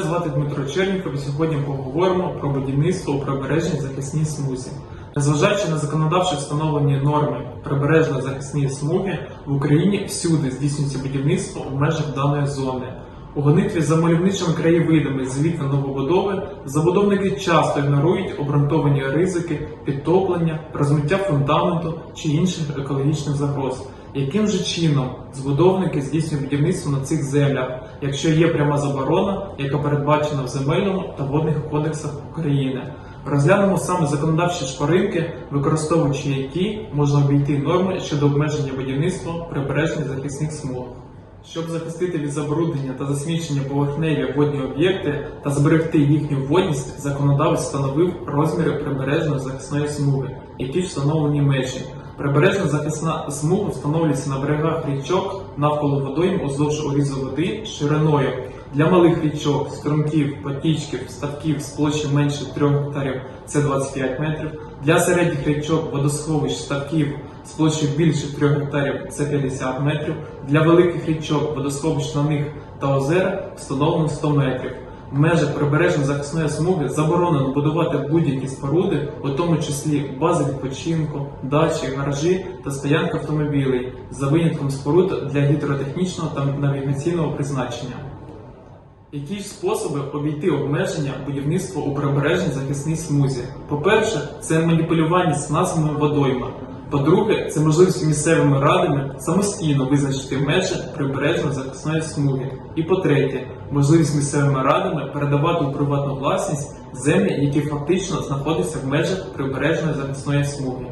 звати Дмитро Черніков і сьогодні поговоримо про будівництво у прибережній захисній смузі. Незважаючи на законодавчо встановлені норми прибережної захисної смуги, в Україні всюди здійснюється будівництво в межах даної зони. У гонитві за мальовничими краєвидами з вікна новобудови забудовники часто ігнорують обґрунтовані ризики підтоплення, розмиття фундаменту чи інших екологічних загроз. Яким же чином збудовники здійснюють будівництво на цих землях, якщо є пряма заборона, яка передбачена в земельному та водних кодексах України? Розглянемо саме законодавчі шпаринки, використовуючи які можна обійти норми щодо обмеження будівництва прибережних захисних смуг. Щоб захистити від забруднення та засмічення поверхневі водні об'єкти та зберегти їхню водність, законодавець встановив розміри прибережної захисної смуги, які встановлені межі. Прибережна захисна смуга встановлюється на берегах річок навколо водойм уздовж урізу води шириною для малих річок, струмків, потічків, ставків з площі менше 3 гектарів це 25 метрів. Для середніх річок, водосховищ, ставків з площею більше 3 гектарів це 50 метрів. Для великих річок, водосховищ на них та озер встановлено 100 метрів. В межах прибережної захисної смуги заборонено будувати будь-які споруди, у тому числі бази відпочинку, дачі, гаражі та стоянки автомобілей, за винятком споруд для гідротехнічного та навігаційного призначення. Які ж способи обійти обмеження будівництва у прибережній захисній смузі? По-перше, це маніпулювання з назвами водойма. По-друге, це можливість місцевими радами самостійно визначити межі прибережної захисної смуги. І по-третє, можливість місцевими радами передавати у приватну власність землі, які фактично знаходяться в межах прибережної захисної смуги.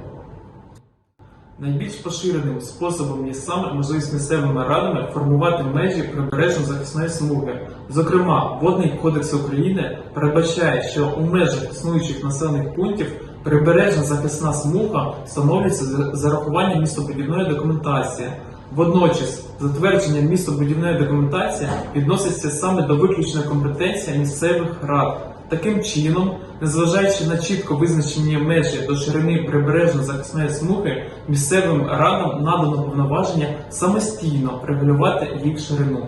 Найбільш поширеним способом є саме можливість місцевими радами формувати межі прибережної захисної смуги. Зокрема, Водний кодекс України передбачає, що у межах існуючих населених пунктів прибережна захисна смуга встановлюється з зарахуванням містобудівної документації. Водночас, затвердження містобудівної документації відноситься саме до виключної компетенції місцевих рад. Таким чином, незважаючи на чітко визначені межі до ширини прибережної захисної смуги, місцевим радам надано повноваження самостійно регулювати їх ширину.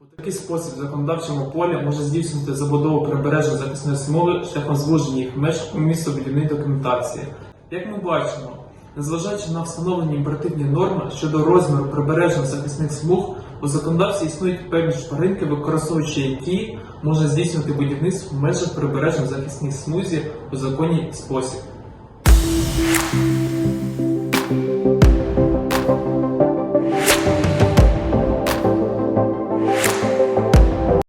У такий спосіб законодавчому полі може здійснити забудову прибережної захисної смуги шляхом звуження їх меж у містобудівній документації. Як ми бачимо, незважаючи на встановлені імперативні норми щодо розміру прибережних захисних смуг, у законодавстві існують певні шпаринки, використовуючи які можна здійснювати будівництво в межах прибережних захисних смузі у законній спосіб.